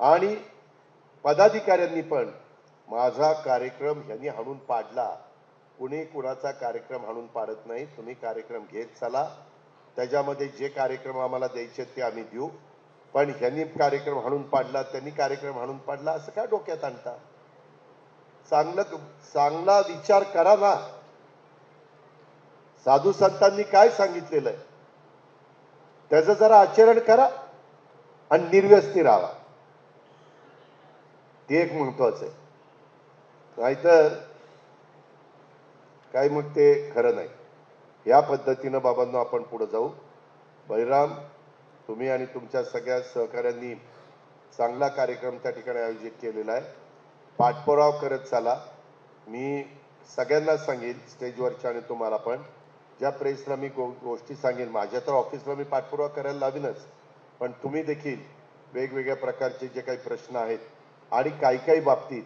आणि पदाधिकाऱ्यांनी पण माझा कार्यक्रम ह्यांनी हाणून पाडला. कुणी कुणाचा कार्यक्रम हाणून पाडत नाही. तुम्ही कार्यक्रम घेत चला. त्याच्यामध्ये जे कार्यक्रम आम्हाला द्यायचे ते आम्ही देऊ. पण ह्यांनी कार्यक्रम हाणून पाडला त्यांनी कार्यक्रम हाणून पाडला असं काय डोक्यात आणता? चांगलं चांगला विचार करा ना. साधू संतांनी काय सांगितलेलं आहे? त्याचं जरा आचरण करा आणि निर्व्यसनी राहा. ते एक महत्वाचं आहे. नाहीतर काय मग ते खरं नाही. या पद्धतीनं बाबांनो आपण पुढे जाऊ. बळीराम तुम्ही आणि तुमच्या सगळ्या सहकाऱ्यांनी चांगला कार्यक्रम त्या ठिकाणी आयोजित केलेला आहे. पाठपुराव करत चाला. मी सगळ्यांना सांगेन स्टेजवरच्या आणि तुम्हाला पण. ज्या प्रेसला मी गो गोष्टी सांगेन माझ्या तर ऑफिसला मी पाठपुरावा करायला लावीनच. पण तुम्ही देखील वेगवेगळ्या प्रकारचे जे काही प्रश्न आहेत आणि काही काही बाबतीत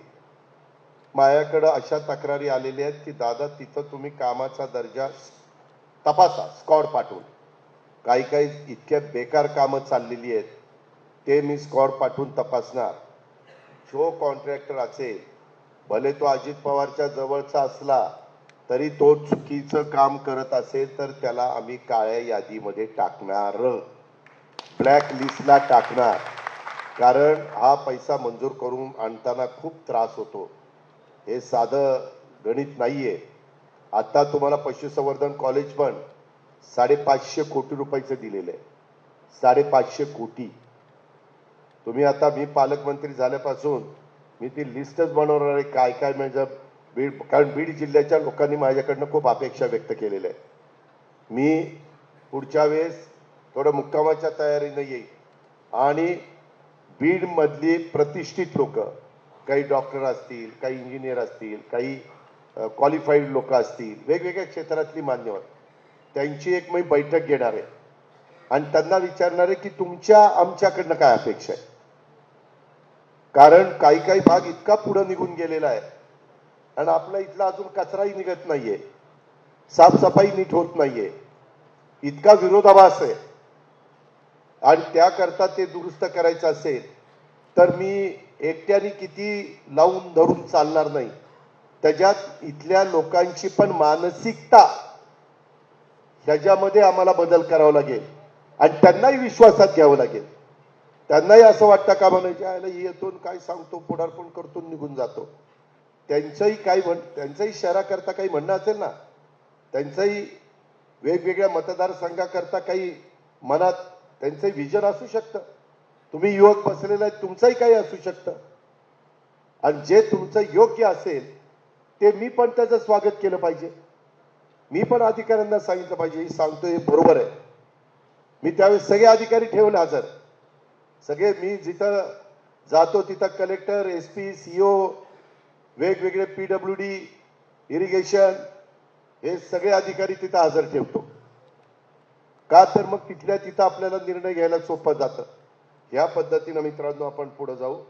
माझ्याकडं अशा तक्रारी आलेल्या आहेत की दादा तिथं तुम्ही कामाचा दर्जा तपासा स्कॉड पाठवून. काही काही इतक्या बेकार कामं चाललेली आहेत ते मी स्कॉड पाठवून तपासणार. जो कॉन्ट्रॅक्टर असेल भले तो अजित पवारच्या जवळचा असला तरी तो चुकीचं काम करत असेल तर त्याला आम्ही काळ्या यादीमध्ये टाकणार. ब्लॅक लिस्टला टाकणार. कारण हा पैसा मंजूर करून आणताना खूप त्रास होतो. हे साधं गणित नाहीये. आता तुम्हाला पशुसंवर्धन कॉलेज पण साडेपाचशे कोटी रुपयाचं दिलेलं आहे. साडेपाचशे कोटी. तुम्ही आता मी पालकमंत्री झाल्यापासून मी ती लिस्टच बनवणार आहे. काय काय म्हणजे बीड कारण बीड जिल्ह्याच्या लोकांनी माझ्याकडनं खूप अपेक्षा व्यक्त केलेल्या आहे मी पुढच्या वेळेस थोडं मुक्कामाच्या तयारीनं येईल आणि बीडमधली प्रतिष्ठित लोक काही डॉक्टर असतील काही इंजिनियर असतील काही क्वालिफाईड लोक असतील वेगवेगळ्या क्षेत्रातली मान्यवर त्यांची एक मी बैठक घेणार आहे. आणि त्यांना विचारणार आहे की तुमच्या आमच्याकडनं काय अपेक्षा आहे? कारण काही काही भाग इतका पुढे निघून गेलेला आहे. आणि आपला इथला अजून कचराही निघत नाहीये. साफसफाई नीट होत नाहीये. इतका विरोधाभास आहे. आणि त्याकरता ते दुरुस्त करायचं असेल तर मी एकट्याने किती लावून धरून चालणार नाही. त्याच्यात इथल्या लोकांची पण मानसिकता ह्याच्यामध्ये आम्हाला बदल करावा लागेल. आणि त्यांनाही विश्वासात घ्यावं लागेल. त्यांनाही असं वाटतं का म्हणायचे आयला येतो काय सांगतो पुढारपण करतो निघून जातो. त्यांचंही काही म्हण त्यांचंही शहराकरता काही म्हणणं असेल ना त्यांचंही वेगवेगळ्या मतदारसंघाकरता काही मनात त्यांचं विजन असू शकतं. तुम्ही युवक बसलेला आहे तुमचंही काही असू शकतं. आणि जे तुमचं योग्य असेल ते मी पण त्याचं स्वागत केलं पाहिजे. मी पण अधिकाऱ्यांना सांगितलं पाहिजे हे सांगतो हे बरोबर आहे. मी त्यावेळेस सगळे अधिकारी ठेवले हजर. सगळे मी जिथं जातो तिथं collector S P C O वेगवेगळे पी डब्ल्यू डी इरिगेशन हे सगळे अधिकारी तिथं हजर ठेवतो. का तर मग तिथल्या तिथं आपल्याला निर्णय घ्यायला सोपं जातं. ह्या पद्धतीनं मित्रांनो आपण पुढे जाऊ.